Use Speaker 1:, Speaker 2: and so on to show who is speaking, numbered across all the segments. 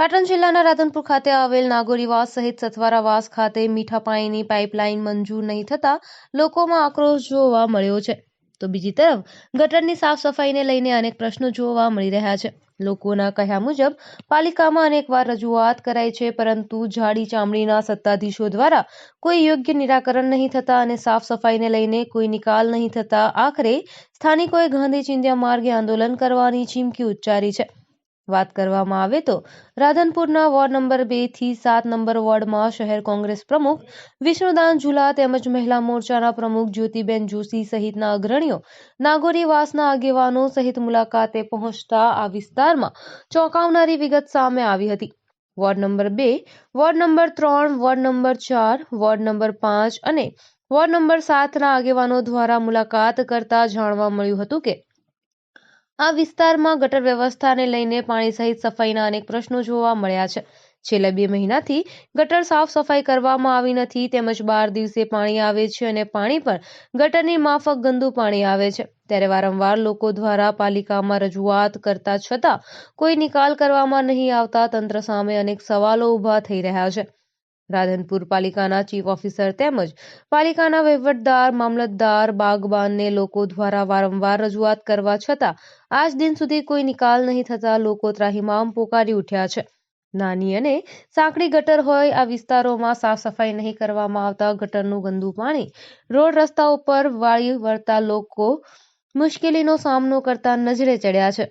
Speaker 1: પાટણ જિલ્લાના રાધનપુર ખાતે આવેલ નાગોરીવાસ સહિત સથવારાવાસ ખાતે મીઠા પાણીની પાઇપલાઇન મંજૂર નહીં થતા લોકોમાં આક્રોશ જોવા મળ્યો છે. તો બીજી તરફ, ગટરની સાફ સફાઈને લઈને અનેક પ્રશ્નો જોવા મળી રહ્યા છે. લોકોના કહ્યા મુજબ, પાલિકામાં અનેકવાર રજૂઆત કરાઈ છે, પરંતુ જાડી ચામડીના સત્તાધીશો દ્વારા કોઈ યોગ્ય નિરાકરણ નહીં થતા અને સાફ સફાઈને લઈને કોઈ નિકાલ નહીં થતા આખરે સ્થાનિકોએ ગાંધી ચિંધ્યા માર્ગે આંદોલન કરવાની ચીમકી ઉચ્ચારી છે. વાત કરવામાં આવે તો રાધનપુરના વોર્ડ નંબર બેથી સાત નંબર વોર્ડમાં શહેર કોંગ્રેસ પ્રમુખ વિષ્ણુદાન ઝુલા તેમજ મહિલા મોરચાના પ્રમુખ જ્યોતિબેન જોશી સહિતના અગ્રણીઓ નાગોરીવાસના આગેવાનો સહિત મુલાકાતે પહોંચતા આ વિસ્તારમાં ચોંકાવનારી વિગત સામે આવી હતી. વોર્ડ નંબર બે, વોર્ડ નંબર ત્રણ, વોર્ડ નંબર ચાર, વોર્ડ નંબર પાંચ અને વોર્ડ નંબર સાતના આગેવાનો દ્વારા મુલાકાત કરતા જાણવા મળ્યું હતું કે આ વિસ્તારમાં ગટર વ્યવસ્થાને લઈને પાણી સહિત સફાઈના અનેક પ્રશ્નો જોવા મળ્યા છે. છેલ્લા બે મહિનાથી ગટર સાફ સફાઈ કરવામાં આવી નથી, તેમજ બાર દિવસે પાણી આવે છે અને પાણી પણ ગટરની માફક ગંદુ પાણી આવે છે. ત્યારે વારંવાર લોકો દ્વારા પાલિકામાં રજૂઆત કરતા છતાં કોઈ નિકાલ કરવામાં નહીં આવતા તંત્ર સામે અનેક સવાલો ઊભા થઈ રહ્યા છે. રાધનપુર પાલિકાના ચીફ ઓફિસર તેમજ પાલિકાના વહીવટદાર, મામલતદાર, બાગબાનને લોકો દ્વારા વારંવાર રજૂઆત કરવા છતાં આજ દિન સુધી કોઈ નિકાલ નહીં થતા લોકો ત્રાહિમામ પોકારી ઉઠ્યા છે. નાની અને સાંકડી ગટર હોય આ વિસ્તારોમાં સાફ સફાઈ નહીં કરવામાં આવતા ગટરનું ગંદુ પાણી રોડ રસ્તા ઉપર વાળી વળતા લોકો મુશ્કેલીનો સામનો કરતા નજરે ચડ્યા છે.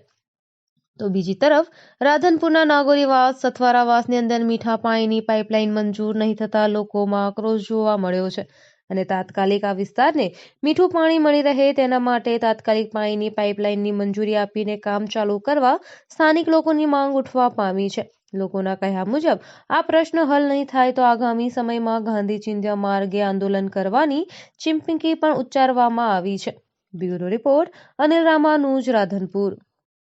Speaker 1: તો બીજી તરફ, રાધનપુરના નાગોરીવાસ, સથવારાવાસની અંદર મીઠા પાણીની પાઇપલાઇન મંજૂર નહીં થતા લોકોમાં આક્રોશ જોવા મળ્યો છે. અને તાત્કાલિક આ વિસ્તારને મીઠું પાણી મળી રહે તેના માટે તાત્કાલિક પાણીની પાઇપલાઇનની મંજૂરી આપીને કામ ચાલુ કરવા સ્થાનિક લોકોની માંગ ઉઠવા પામી છે. લોકોના કહ્યા મુજબ, આ પ્રશ્ન હલ નહીં થાય તો આગામી સમયમાં ગાંધી ચિંધ્યા માર્ગે આંદોલન કરવાની ચીમકી પણ ઉચ્ચારવામાં આવી છે. Bureau report, Anil Ramanuj, Radhanpur.